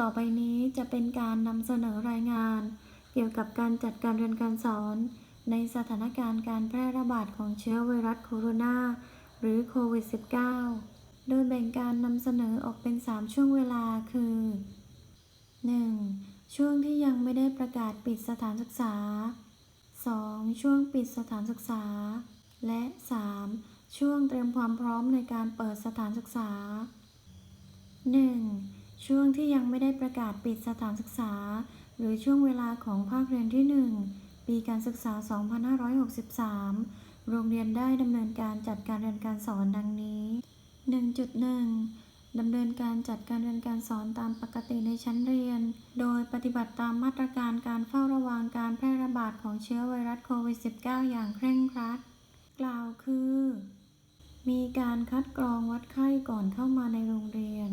ต่อไปนี้จะเป็นการนำเสนอรายงาน เกี่ยวกับการจัดการเรียนการสอน ในสถานการณ์การแพร่ระบาดของเชื้อไวรัสโคโรนา หรือโควิด -19 โดยแบ่งการนำเสนอออกเป็น 3 ช่วงเวลาคือ 1. ช่วงที่ยังไม่ได้ประกาศปิดสถานศึกษา 2. ช่วงปิดสถานศึกษา และ 3. ช่วงเตรียมความพร้อมในการเปิดสถานศึกษา 1. ช่วงที่ยังไม่ได้ประกาศปิดสถานศึกษา หรือช่วงเวลาของภาคเรียนที่ 1 ปีการศึกษา 2563 โรงเรียนได้ดำเนินการจัดการเรียนการสอนดังนี้ 1.1 ดำเนินการจัดการเรียนการสอนตามปกติในชั้นเรียน โดยปฏิบัติตามมาตรการการเฝ้าระวังการแพร่ระบาดของเชื้อไวรัสโควิด -19 อย่างเคร่งครัด กล่าวคือ มีการคัดกรองวัดไข้ก่อนเข้ามาในโรงเรียน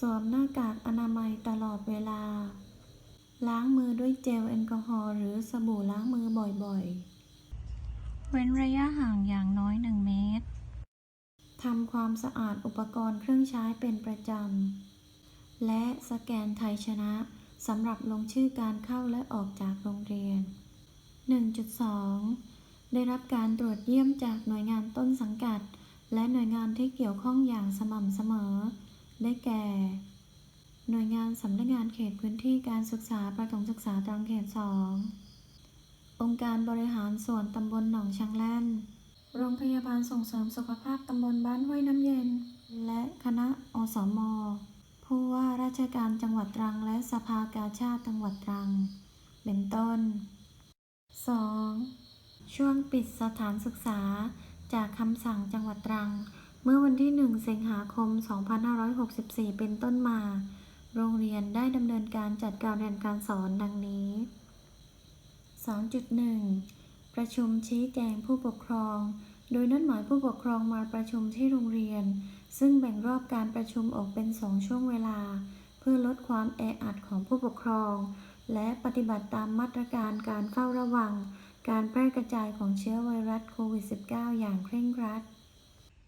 สวมหน้ากากอนามัยตลอดเวลา ล้างมือด้วยเจลแอลกอฮอล์หรือสบู่ล้างมือบ่อยๆ เว้นระยะห่างอย่างน้อย 1 เมตร ทำความสะอาดอุปกรณ์เครื่องใช้เป็นประจำ และสแกนไทยชนะสำหรับลงชื่อการเข้าและออกจากโรงเรียน 1.2 ได้รับการตรวจเยี่ยมจากหน่วยงานต้นสังกัด และหน่วยงานที่เกี่ยวข้องอย่างสม่ำเสมอ ได้แก่ หน่วยงานสำนักงานเขตพื้นที่การศึกษาประถมศึกษาตรังเขต 2 องค์การบริหารส่วนตำบลหนองชังแล่น โรงพยาบาลส่งเสริมสุขภาพตำบลบ้านห้วยน้ำเย็น และคณะอสม ผู้ว่าราชการจังหวัดตรังและสภากาชาติจังหวัดตรัง เป็นต้น 2. ช่วงปิดสถานศึกษาจากคำสั่งจังหวัดตรัง เมื่อวันที่ 1 สิงหาคม 2564 เป็นต้นมา โรงเรียนได้ดำเนินการจัดการเรียนการสอนดังนี้2.1ประชุมชี้แจงผู้ปกครอง โดยนัดหมายผู้ปกครองมาประชุมที่โรงเรียน ซึ่งแบ่งรอบการประชุมออกเป็น2ช่วงเวลา เพื่อลดความแออัดของผู้ปกครอง และปฏิบัติตามมาตรการการเฝ้าระวัง การแพร่กระจายของเชื้อไวรัสโควิด -19 อย่างเคร่งครัด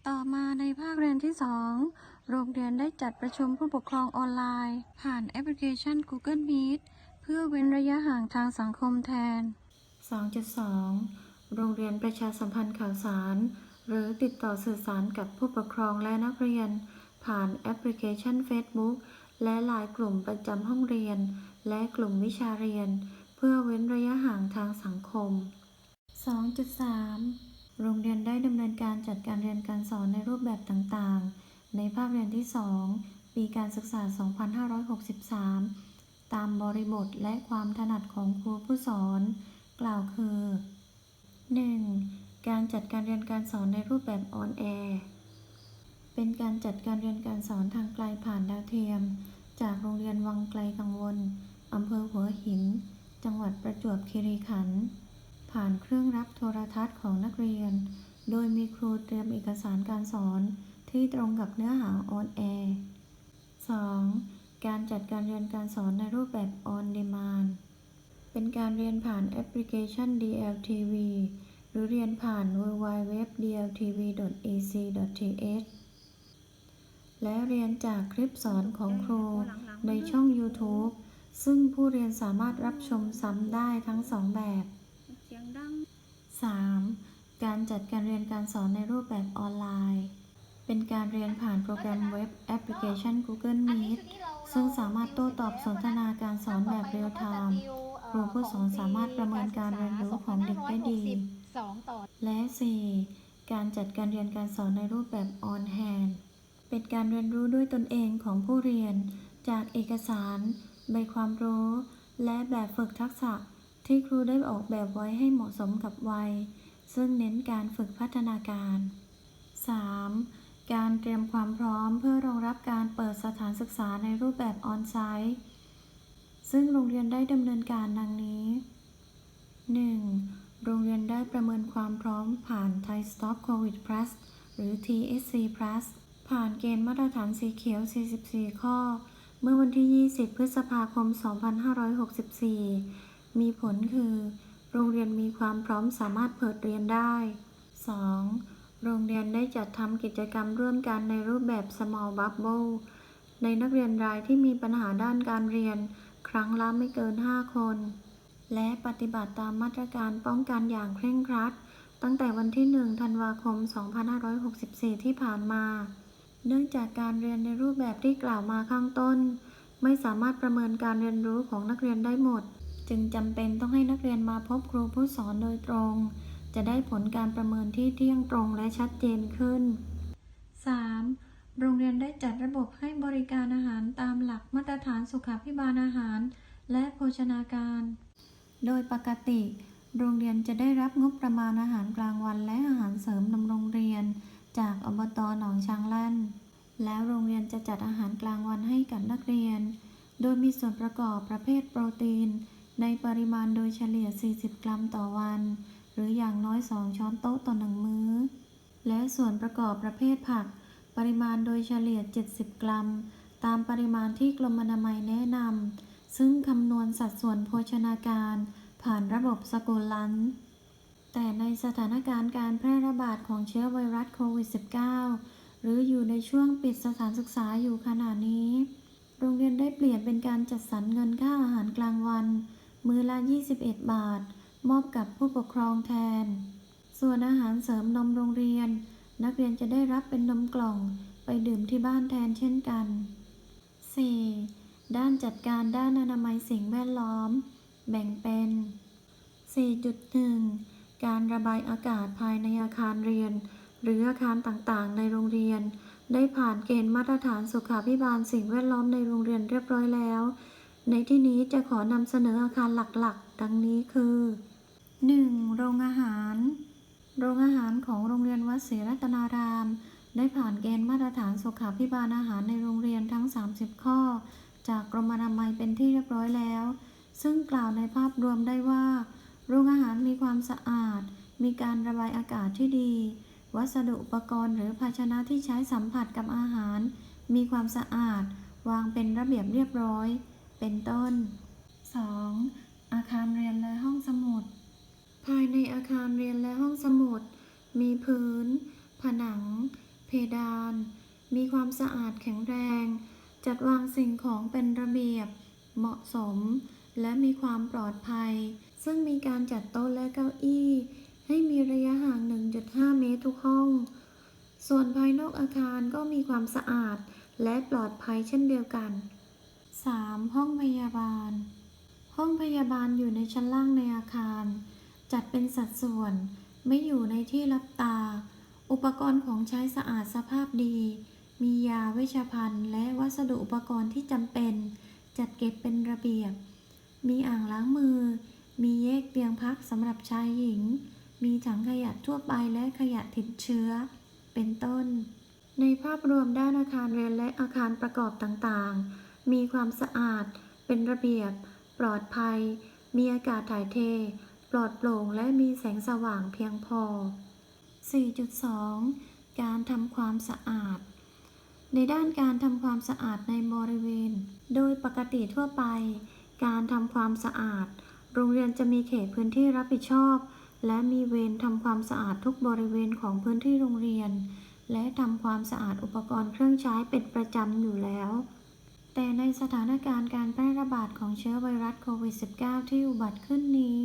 ต่อมาในภาคเรียนที่ 2 โรงเรียนได้จัดประชุมผู้ปกครองออนไลน์ ผ่านแอปพลิเคชัน Google Meet เพื่อเว้นระยะห่างทางสังคมแทน 2.2 โรงเรียนประชาสัมพันธ์ข่าวสาร หรือติดต่อสื่อสารกับผู้ปกครองและนักเรียน ผ่านแอปพลิเคชัน Facebook และหลายกลุ่มประจำห้องเรียน และกลุ่มวิชาเรียน เพื่อเว้นระยะห่างทางสังคม 2.3 โรงเรียนได้ดำเนินการจัดการเรียนการสอนในรูปแบบต่างๆ ในภาคเรียนที่ 2 ปีการศึกษา 2563 ตามบริบทและความถนัดของครูผู้สอน กล่าวคือ 1. การจัดการเรียนการสอนในรูปแบบออนแอร์เป็นการจัดการเรียนการสอนทางไกลผ่านดาวเทียม จากโรงเรียนวังไกลกังวลอำเภอหัวหิน จังหวัดประจวบคีรีขันธ์ ผ่านเครื่องรับโทรทัศน์ของนักเรียน โดยมีครูเตรียมเอกสารการสอนที่ตรงกับเนื้อหาออนแอร์ 2. การจัดการเรียนการสอนในรูปแบบ On Demand เป็นการเรียนผ่านแอปพลิเคชัน DLTV หรือเรียนผ่าน www.dltv.ac.th และเรียนจากคลิปสอนของครูในช่อง YouTube ซึ่งผู้เรียนสามารถรับชมซ้ำได้ทั้งสองแบบ 3. การจัดการเรียนการสอนในรูปแบบออนไลน์ เป็นการเรียนผ่านโปรแกรมเว็บแอปพลิเคชัน Google Meet ซึ่งสามารถโต้ตอบสนทนาการสอนแบบเรียลไทม์ครูผู้สอนสามารถประเมินการเรียนรู้ของเด็กได้ดี และ 4. การจัดการเรียนการสอนในรูปแบบ on hand เป็นการเรียนรู้ด้วยตนเองของผู้เรียน จากเอกสาร ใบความรู้ และแบบฝึกทักษะ ที่ครูได้ออกแบบไว้ให้เหมาะสมกับวัย ซึ่งเน้นการฝึกพัฒนาการ 3. การเตรียมความพร้อมเพื่อรองรับการเปิดสถานศึกษาในรูปแบบออนไซต์ ซึ่งโรงเรียนได้ดำเนินการดังนี้ 1. โรงเรียนได้ประเมินความพร้อมผ่าน Thai Stop COVID Plus หรือ TSC Plus ผ่านเกณฑ์มาตรฐานสีเขียว 44 ข้อ เมื่อวันที่ 20 พฤษภาคม 2564 มีผลคือ โรงเรียนมีความพร้อมสามารถเปิดเรียนได้ 2. โรงเรียนได้จัดทำกิจกรรมร่วมกันในรูปแบบ Small Bubble ในนักเรียนรายที่มีปัญหาด้านการเรียน ครั้งละไม่เกิน 5 คน และปฏิบัติตามมาตรการป้องกันอย่างเคร่งครัด ตั้งแต่วันที่ 1 ธันวาคม 2564 ที่ผ่านมา เนื่องจากการเรียนในรูปแบบที่กล่าวมาข้างต้น ไม่สามารถประเมินการเรียนรู้ของนักเรียนได้หมด จึงจำเป็นต้องให้นักเรียนมาพบครูผู้สอนโดยตรง จะได้ผลการประเมินที่เที่ยงตรงและชัดเจนขึ้น 3. โรงเรียนได้จัดระบบให้บริการอาหารตามหลักมาตรฐานสุขาภิบาลอาหาร และโภชนาการ โดยปกติ โรงเรียนจะได้รับงบประมาณอาหารกลางวันและอาหารเสริมนำโรงเรียน จากอบตหนองช้างแล่น แล้วโรงเรียนจะจัดอาหารกลางวันให้กับนักเรียน โดยมีส่วนประกอบประเภทโปรตีน ในปริมาณโดยเฉลี่ย 40 กรัมต่อวัน หรืออย่างน้อย 2 ช้อนโต๊ะต่อหนึ่งมื้อ และส่วนประกอบประเภทผัก ปริมาณโดยเฉลี่ย 70 กรัม ตามปริมาณที่กรมอนามัยแนะนำ ซึ่งคำนวณสัดส่วนโภชนาการ ผ่านระบบสกุลลันแต่ในสถานการณ์การแพร่ระบาดของเชื้อไวรัสโควิด -19 หรืออยู่ในช่วงปิดสถานศึกษาอยู่ขณะนี้ โรงเรียนได้เปลี่ยนเป็นการจัดสรรเงินค่าอาหารกลางวัน มือละ 21 บาท มอบกับผู้ปกครองแทน ส่วนอาหารเสริมนมโรงเรียน นักเรียนจะได้รับเป็นนมกล่องไปดื่มที่บ้านแทนเช่นกัน 4. ด้านจัดการด้านอนามัยสิ่งแวดล้อม แบ่งเป็น 4.1 การระบายอากาศภายในอาคารเรียน หรืออาคารต่างๆ ในโรงเรียน ได้ผ่านเกณฑ์มาตรฐานสุขาภิบาลสิ่งแวดล้อมในโรงเรียนเรียบร้อยแล้ว ในที่นี้จะขอนำเสนออาคารหลักๆ ดังนี้คือ 1. โรงอาหาร โรงอาหารของโรงเรียนวัดศรีรัตนาราม ได้ผ่านเกณฑ์มาตรฐานสุขาภิบาลอาหารในโรงเรียนทั้ง 30 ข้อ จากกรมอนามัยเป็นที่เรียบร้อยแล้ว ซึ่งกล่าวในภาพรวมได้ว่า โรงอาหารมีความสะอาด มีการระบายอากาศที่ดี วัสดุอุปกรณ์หรือภาชนะที่ใช้สัมผัสกับอาหาร มีความสะอาด วางเป็นระเบียบเรียบร้อย เป็นต้น 2. อาคารเรียนและห้องสมุด ภายในอาคารเรียนและห้องสมุด มีพื้น ผนัง เพดาน มีความสะอาดแข็งแรง จัดวางสิ่งของเป็นระเบียบ เหมาะสม และมีความปลอดภัย ซึ่งมีการจัดโต๊ะและเก้าอี้ ให้มีระยะห่าง 1.5 เมตรทุกห้อง ส่วนภายนอกอาคารก็มีความสะอาดและปลอดภัยเช่นเดียวกัน 3. ห้องพยาบาล ห้องพยาบาลอยู่ในชั้นล่างในอาคาร จัดเป็นสัดส่วน ไม่อยู่ในที่รับตา อุปกรณ์ของใช้สะอาดสภาพดี มียาเวชภัณฑ์ และวัสดุอุปกรณ์ที่จำเป็น จัดเก็บเป็นระเบียบ มีอ่างล้างมือ มีแยกเตียงพักสำหรับชายหญิง มีถังขยะทั่วไปและขยะติดเชื้อ เป็นต้น ในภาพรวมด้านอาคารเรียนและอาคารประกอบต่างๆ มีความสะอาด เป็นระเบียบ ปลอดภัย มีอากาศถ่ายเท ปลอดโปร่งและมีแสงสว่างเพียงพอ 4.2 การทำความสะอาด ในด้านการทำความสะอาดในบริเวณ โดยปกติทั่วไป การทำความสะอาด โรงเรียนจะมีเขตพื้นที่รับผิดชอบ และมีเวรทำความสะอาดทุกบริเวณของพื้นที่โรงเรียน และทำความสะอาดอุปกรณ์เครื่องใช้เป็นประจำอยู่แล้ว แต่ในสถานการณ์การแพร่ระบาดของเชื้อไวรัสโควิด -19 ที่อุบัติขึ้นนี้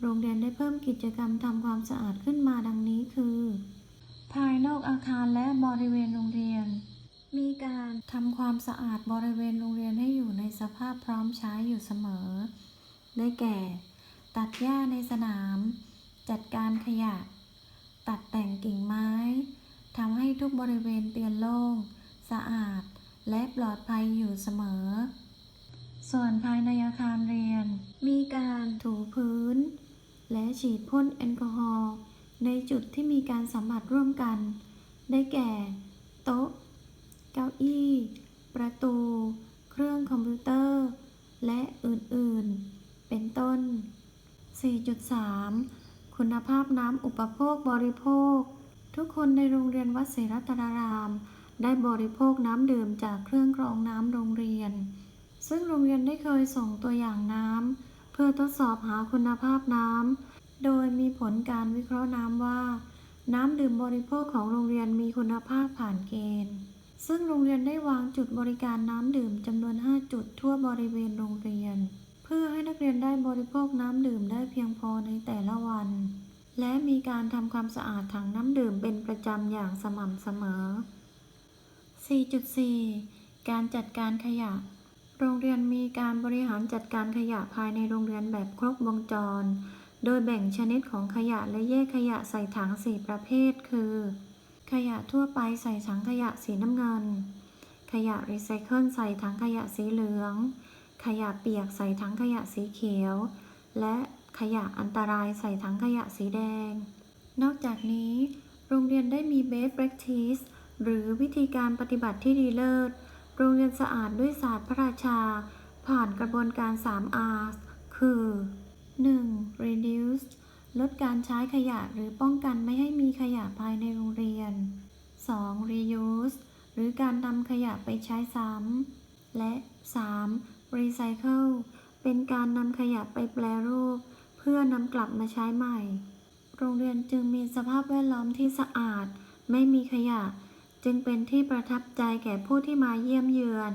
โรงเรียนได้เพิ่มกิจกรรมทำความสะอาดขึ้นมาดังนี้คือ ภายนอกอาคารและบริเวณโรงเรียน มีการทำความสะอาดบริเวณโรงเรียนให้อยู่ในสภาพพร้อมใช้อยู่เสมอ ได้แก่ ตัดหญ้าในสนาม จัดการขยะ ตัดแต่งกิ่งไม้ทำให้ทุกบริเวณเตียนโล่ง สะอาด และปลอดภัยอยู่เสมอ ส่วนภายในอาคารเรียน มีการถูพื้น และฉีดพ่นแอลกอฮอล์ในจุดที่มีการสัมผัสร่วมกัน ได้แก่ โต๊ะ เก้าอี้ ประตู เครื่องคอมพิวเตอร์ และอื่นๆ เป็นต้น 4.3 คุณภาพน้ำอุปโภคบริโภค ทุกคนในโรงเรียนวัดศรีรัตนาราม ได้บริโภคน้ำดื่มจากเครื่องกรองน้ำโรงเรียน ซึ่งโรงเรียนได้เคยส่งตัวอย่างน้ำเพื่อทดสอบหาคุณภาพน้ำโดยมีผลการวิเคราะห์น้ำว่า น้ำดื่มบริโภคของโรงเรียนมีคุณภาพผ่านเกณฑ์ ซึ่งโรงเรียนได้วางจุดบริการน้ำดื่มจำนวน 5 จุดทั่วบริเวณโรงเรียน เพื่อให้นักเรียนได้บริโภคน้ำดื่มได้เพียงพอในแต่ละวัน และมีการทำความสะอาดถังน้ำดื่มเป็นประจำอย่างสม่ำเสมอ 4.4 การจัดการขยะ โรงเรียนมีการบริหารจัดการขยะภายในโรงเรียนแบบครบวงจร โดยแบ่งชนิดของขยะและแยกขยะใส่ถัง 4 ประเภท คือ ขยะทั่วไปใส่ถังขยะสีน้ำเงิน ขยะรีไซเคิลใส่ถังขยะสีเหลือง ขยะเปียกใส่ถังขยะสีเขียว และขยะอันตรายใส่ถังขยะสีแดง นอกจากนี้ โรงเรียนได้มี best practice หรือวิธีการปฏิบัติที่ดีเลิศ โรงเรียนสะอาดด้วยศาสตร์พระราชา ผ่านกระบวนการ 3 R คือ 1. reduce ลดการใช้ขยะหรือป้องกันไม่ให้มีขยะภายในโรงเรียน 2. reuse หรือการนำขยะไปใช้ซ้ำและ 3. recycle เป็นการนำขยะไปแปรรูป เพื่อนำกลับมาใช้ใหม่ โรงเรียนจึงมีสภาพแวดล้อมที่สะอาด ไม่มีขยะ จึงเป็นที่ประทับใจแก่ผู้ที่มาเยี่ยมเยือน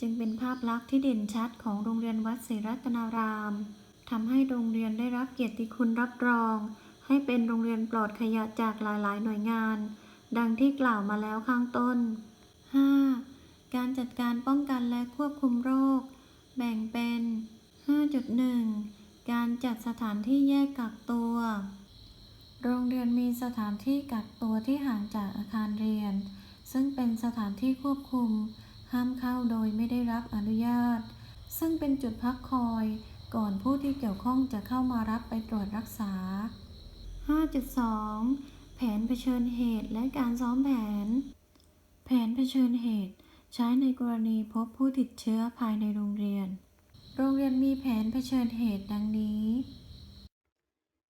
จึงเป็นภาพลักษณ์ที่เด่นชัดของโรงเรียนวัดศรีรัตนารามทำให้โรงเรียนได้รับเกียรติคุณรับรอง ให้เป็นโรงเรียนปลอดขยะจากหลาย ๆ หน่วยงาน ดังที่กล่าวมาแล้วข้างต้น 5. การจัดการป้องกันและควบคุมโรค แบ่งเป็น 5.1 การจัดสถานที่แยกกักตัว โรงเรียนมีสถานที่กักตัวที่ห่างจากอาคารเรียน ซึ่งเป็นสถานที่ควบคุม ห้ามเข้าโดยไม่ได้รับอนุญาต ซึ่งเป็นจุดพักคอยก่อนผู้ที่เกี่ยวข้องจะเข้ามารับไปตรวจรักษา 5.2 แผนเผชิญเหตุและการซ้อมแผน แผนเผชิญเหตุ ใช้ในกรณีพบผู้ติดเชื้อภายในโรงเรียน โรงเรียนมีแผนเผชิญเหตุดังนี้